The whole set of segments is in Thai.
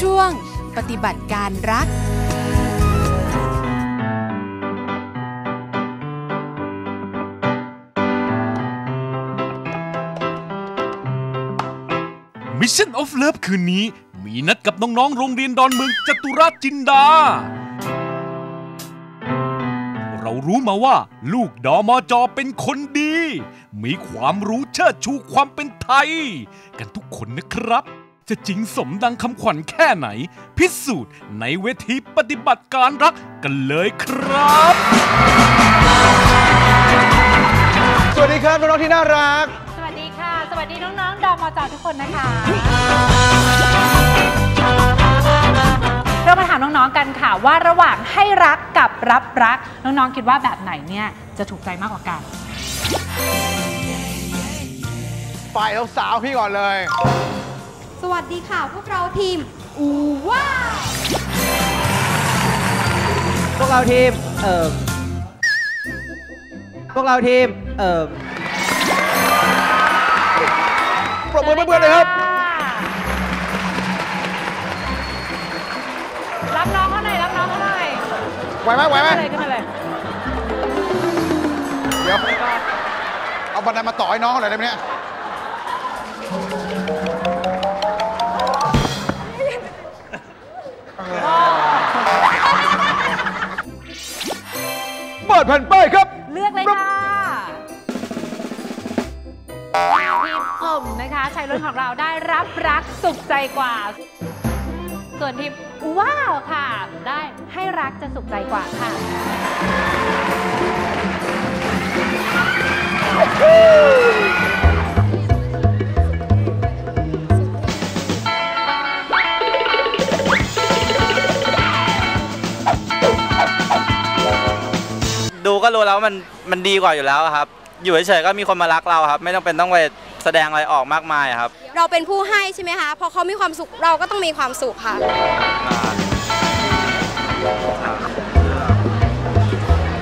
ช่วง ปฏิบัติการรัก Mission of Love คืนนี้ มีนัดกับน้องๆ โรงเรียนดอนเมืองจตุรัสจินดา เรารู้มาว่า ลูกดอมอจอเป็นคนดี มีความรู้เชิดชูความเป็นไทย กันทุกคนนะครับ จะจริงสมดังคำขวัญแค่ไหน พิสูจน์ในเวทีปฏิบัติการรักกันเลยครับ สวัสดีครับน้องๆที่น่ารัก สวัสดีค่ะ สวัสดีน้องๆดอมจอทุกคนนะคะ เรามาถามน้องๆกันค่ะว่าระหว่างให้รักกับรับรัก น้องๆคิดว่าแบบไหนเนี่ยจะถูกใจมากกว่ากันฝ่ายสาวๆพี่ก่อนเลย สวัสดีค่ะ พวกเราทีม อูว้าพวกเราทีม เอ่อ พวกเราทีม เอ่อ ปรบมือให้เพื่อนๆเลยครับ รับน้องเขาหน่อยรับน้องเขาหน่อยไหวไหมไหวไหมขึ้นมาเลยขึ้นมาเลยเดี๋ยว เอาบันไดมาต่อให้น้องหน่อยได้ไหมเนี่ย สุขใจกว่า ส่วนทีมว้าวค่ะ ได้ให้รักจะสุขใจกว่าค่ะดูก็รู้แล้วว่ามันมันดีกว่าอยู่แล้วครับ อยู่เฉยๆก็มีคนมารักเราครับ ไม่ต้องเป็นต้องไป แสดงอะไรออกมากมายครับ เราเป็นผู้ให้ใช่ไหมคะพอเขามีความสุขเราก็ต้องมีความสุขค่ะอ่า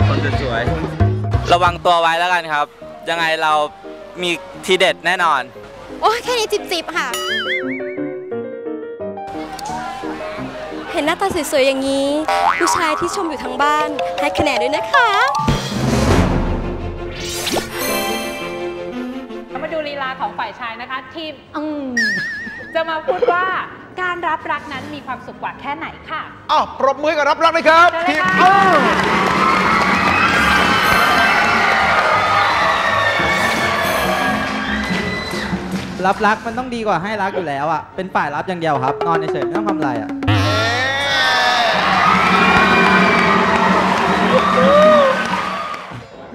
คนสวยๆระวังตัวไว้แล้วกันครับ ยังไงเรามีทีเด็ดแน่นอน โอ้ยแค่นี้จิบจิบๆค่ะ เห็นหน้าตาสวยๆอย่างนี้ ผู้ชายที่ชมอยู่ทางบ้าน ให้คะแนนด้วยนะคะ ลีลาของฝ่ายชายนะคะ ทีมอืมจะมาพูดว่าการรับรักนั้นมีความสุขกว่าแค่ไหนค่ะ อ้าวปรบมือกับรับรักเลยครับเชิญเลยทีมค่ะ อ้าวรับรักมันต้องดีกว่าให้รักอยู่แล้วอะ เป็นฝ่ายรับอย่างเดียวครับ นอนเฉยๆไม่ต้องทำอะไรอะ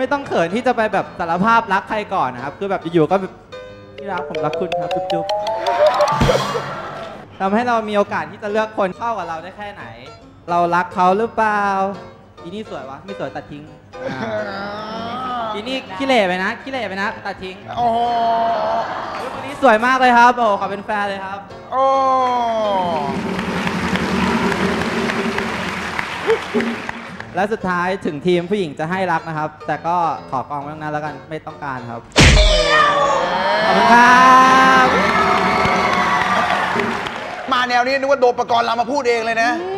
ไม่ต้องเขินที่จะไปแบบสารภาพรักใครก่อนนะครับ คือแบบอยู่ๆก็แบบที่รักผมรักคุณครับจุ๊บๆทำให้เรามีโอกาสที่จะเลือกคนเข้ากับเราได้แค่ไหน เรารักเขาหรือเปล่าอีนี่สวยวะไม่สวยตัดทิ้งอ่าอีนี่ขี้เหร่ไปนะขี้เหร่ไปนะ ตัดทิ้งโอ้โหวันนี้สวยมากเลยครับโอ้ขอเป็นแฟนเลยครับ โอ้ และสุดท้ายถึงทีมผู้หญิงจะให้รักนะครับ แต่ก็ขอกองไว้ตรงนั้นแล้วกันไม่ต้องการครับ ขอบคุณครับ มาแนวนี้นึกว่าโดมประกรณ์เรามาพูดเองเลยนะ อื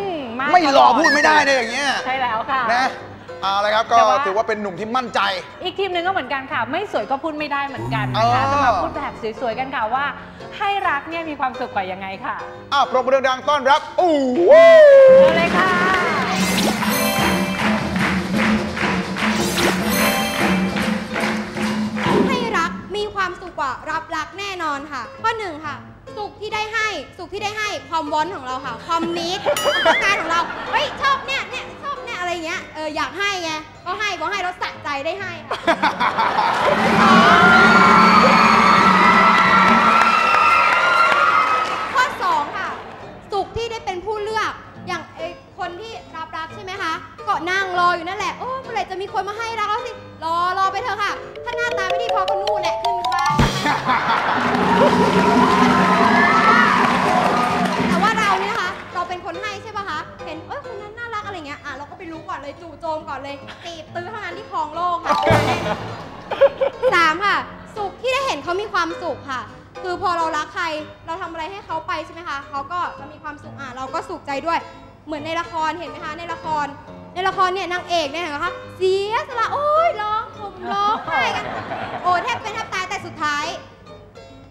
ไม่รอพูดไม่ได้เลยอย่างเงี้ยใช่แล้วค่ะ นะเอาละครับก็แต่ว่า ถือว่าเป็นหนุ่มที่มั่นใจ อีกทีมหนึ่งก็เหมือนกันค่ะ ไม่สวยก็พูดไม่ได้เหมือนกันนะคะอ๋อจะมาพูดแบบสวยๆกันค่ะว่า ให้รักเนี่ยมีความสุขกว่ายังไงค่ะอ้าวปรบมือดังๆต้อนรับอู้วเชิญเลยค่ะ ความสุขกว่ารับรักแน่นอนค่ะ ข้อหนึ่งค่ะสุขที่ได้ให้สุขที่ได้ให้ความวอนของเราค่ะ ความนิดต้องการของเราเฮ้ยชอบเนี่ยเนี่ยชอบเนี่ยอะไรเงี้ยเอออยากให้ไงก็ให้ก็ให้เราสะใจได้ให้ค่ะ เป็นคนให้ใช่ป่ะคะ เห็นเอ้ยคนนั้นน่ารักอะไรเงี้ย อะเราก็ไปรู้ก่อนเลยจู่โจมก่อนเลยตีบตื้อเท่านั้นที่ครองโลกค่ะสามค่ะ สุขที่ได้เห็นเขามีความสุขค่ะ คือพอเรารักใครเราทำอะไรให้เขาไปใช่ไหมคะเขาก็จะมีความสุขอะเราก็สุขใจด้วย เหมือนในละครเห็นไหมคะในละคร ในละครเนี่ยนางเอกเนี่ยเห็นไหมคะเสียสละโอ้ยร้องผมร้องไห้กันโอ้แทบเป็นแทบตายแต่สุดท้าย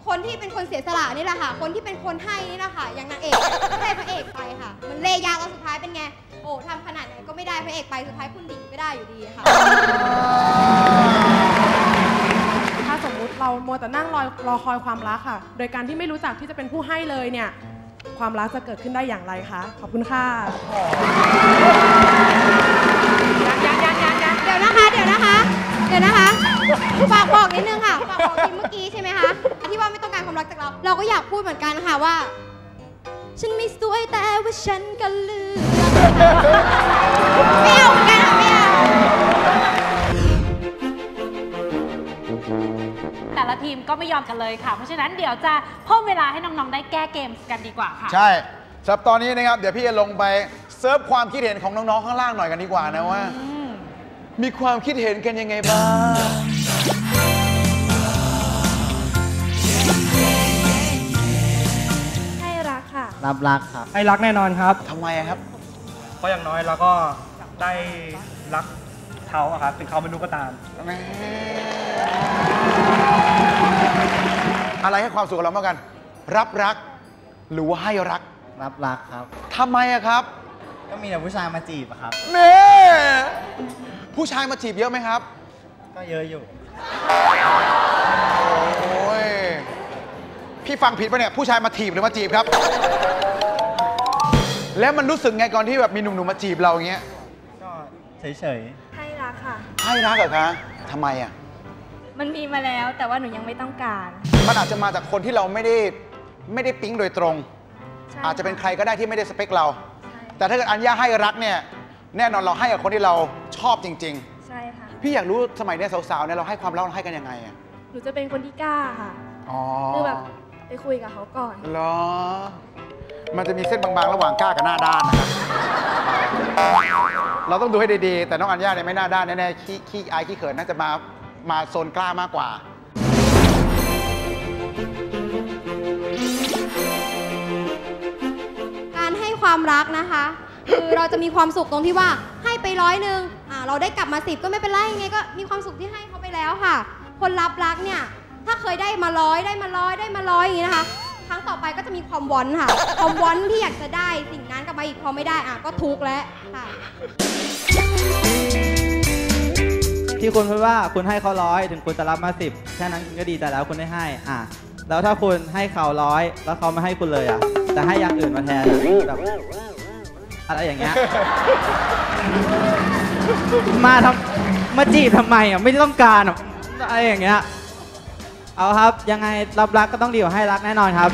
คนที่เป็นคนเสียสละนี่แหละค่ะ คนที่เป็นคนให้นี่แหละค่ะ อย่างนางเอกก็ได้พระเอกไปค่ะ มันเลยาตอนสุดท้ายเป็นไง โอ้ทำขนาดไหนก็ไม่ได้พระเอกไปสุดท้ายคุณดิ่งก็ได้อยู่ดีค่ะ ถ้าสมมุติเรามัวแต่นั่งรอรอคอยความรักค่ะ โดยการที่ไม่รู้จักที่จะเป็นผู้ให้เลยเนี่ย ความรักจะเกิดขึ้นได้อย่างไรคะ ขอบคุณค่ะยังยังยังยังเดี๋ยวนะคะ เดี๋ยวนะคะ เดี๋ยวนะคะ ฝากบอกนิดนึงค่ะ เราเราก็อยากพูดเหมือนกันค่ะว่า ฉันไม่สวยแต่ว่าฉันก็เลือกไม่เอาเหมือนกันค่ะไม่เอาแต่ละทีมก็ไม่ยอมกันเลยค่ะ เพราะฉะนั้นเดี๋ยวจะเพิ่มเวลาให้น้อง ๆ ได้แก้เกมกันดีกว่าค่ะ ใช่สำหรับตอนนี้นะครับ เดี๋ยวพี่จะลงไปเซิร์ฟความคิดเห็นของน้อง ๆ ข้างล่างหน่อยกันดีกว่านะว่า มีความคิดเห็นกันยังไงบ้าง รักค่ะรับรักครับให้รักแน่นอนครับทำไมอะครับ เพราะอย่างน้อยเราก็ได้รักเขาอะครับถึงเขาไม่รู้ก็ตามอะไรให้ความสุขกับเรามากกัน รับรัก หรือว่าให้รักรับรักครับ ทำไมอะครับก็มีแต่ผู้ชายมาจีบอะครับ เน่ผู้ชายมาจีบเยอะไหมครับ ก็เยอะอยู่ โอ้ยพี่ฟังผิดปะเนี่ย ผู้ชายมาถีบหรือมาจีบครับ แล้วมันรู้สึกไงก่อนที่แบบมีหนุ่มๆมาจีบเราอย่างเงี้ยก็เฉยให้รักค่ะ ให้รักเหรอคะทำไมอะมันมีมาแล้วแต่ว่าหนูยังไม่ต้องการมันอาจจะมาจากคนที่เราไม่ได้ไม่ได้ปิ๊งโดยตรงอาจจะเป็นใครก็ได้ที่ไม่ได้สเปคเราแต่ถ้าเกิดอัญญาให้รักเนี่ยแน่นอนเราให้กับคนที่เราชอบจริง ใช่ค่ะ ๆ พี่อยากรู้สมัยเนี้ยสาวๆเนี่ยเราให้ความรักเราให้กันยังไงอะหนูจะเป็นคนที่กล้าค่ะ อ๋อคือแบบไปคุยกับเขาก่อน เหรอ มันจะมีเส้นบางๆ ระหว่างกล้ากับหน้าด้านนะครับเราต้องดูให้ดีๆ แต่น้องอัญญาเนี่ยไม่หน้าด้านแน่ๆขี้ขี้อายขี้เขินน่าจะมามาโซนกล้ามากกว่า การให้ความรักนะคะ คือเราจะมีความสุขตรงที่ว่าให้ไปร้อยหนึ่งอ่าเราได้กลับมาสิบก็ไม่เป็นไรยังไงก็มีความสุขที่ให้เขาไปแล้วค่ะ คนรับรักเนี่ยถ้าเคยได้มาร้อยได้มาร้อยได้มาร้อยอย่างนี้นะคะ ครั้งต่อไปก็จะมีความวอนค่ะ ความวอนที่อยากจะได้สิ่งนั้นกลับมาอีกพอไม่ได้อะก็ทุกข์แล้วค่ะที่คุณพูดว่าคุณให้เขาร้อยถึงคุณจะรับมาสิบแค่นั้นคุณก็ดีใจแล้วคุณได้ให้อะแล้วถ้าคุณให้เขาร้อยแล้วเขาไม่ให้คุณเลยอะแต่ให้อย่างอื่นมาแทนอแบบอะไรอย่างเงี้ยมาทำมาจีบทำไมอะไม่ต้องการอะอะไรอย่างเงี้ย เอาครับ ยังไงรับรักก็ต้องดีกว่าให้รักแน่นอนครับ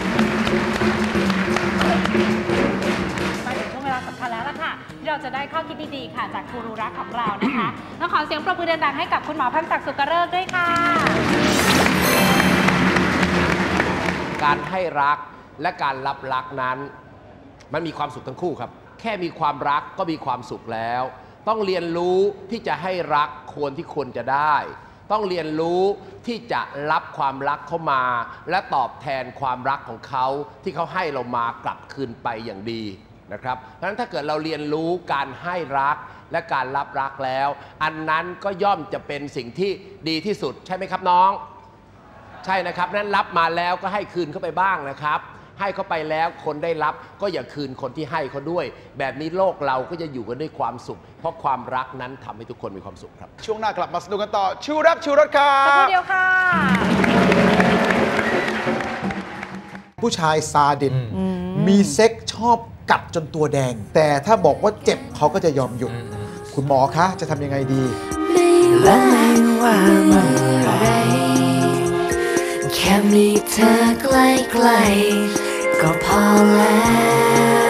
มาถึงช่วงเวลาสำคัญแล้วล่ะค่ะที่เราจะได้ข้อคิดดีๆค่ะ จากครูรูรักของเรานะคะต้องขอเสียงปรบมือดังๆให้กับคุณหมอพันศักดิ์สุกเริกษ์ด้วยค่ะ การให้รักและการรับรักนั้น มันมีความสุขทั้งคู่ครับ แค่มีความรักก็มีความสุขแล้ว ต้องเรียนรู้ที่จะให้รักควรที่ควรจะได้ ต้องเรียนรู้ที่จะรับความรักเข้ามา และตอบแทนความรักของเขาที่เขาให้เรามากลับคืนไปอย่างดีนะครับเพราะฉะนั้นถ้าเกิดเราเรียนรู้การให้รักและการรับรักแล้ว อันนั้นก็ย่อมจะเป็นสิ่งที่ดีที่สุดใช่ไหมครับน้อง ใช่นะครับนั้นรับมาแล้วก็ให้คืนเข้าไปบ้างนะครับ ให้เขาไปแล้วคนได้รับก็อย่าคืนคนที่ให้เขาด้วย แบบนี้โลกเราก็จะอยู่กันด้วยความสุข เพราะความรักนั้นทำให้ทุกคนมีความสุขครับ ช่วงหน้ากลับมาสนุกกันต่อชูรักชูรสครัสักครู่บเดียวค่ะ ผู้ชายซาดินมีเซ็กชอบกัดจนตัวแดง แต่ถ้าบอกว่าเจ็บเขาก็จะยอมหยุดคุณหมอคะ จะทำยังไงดีและไม่ว่าเมื่อไรแค่มีเธอใกล้ๆ ก็พอแล้ว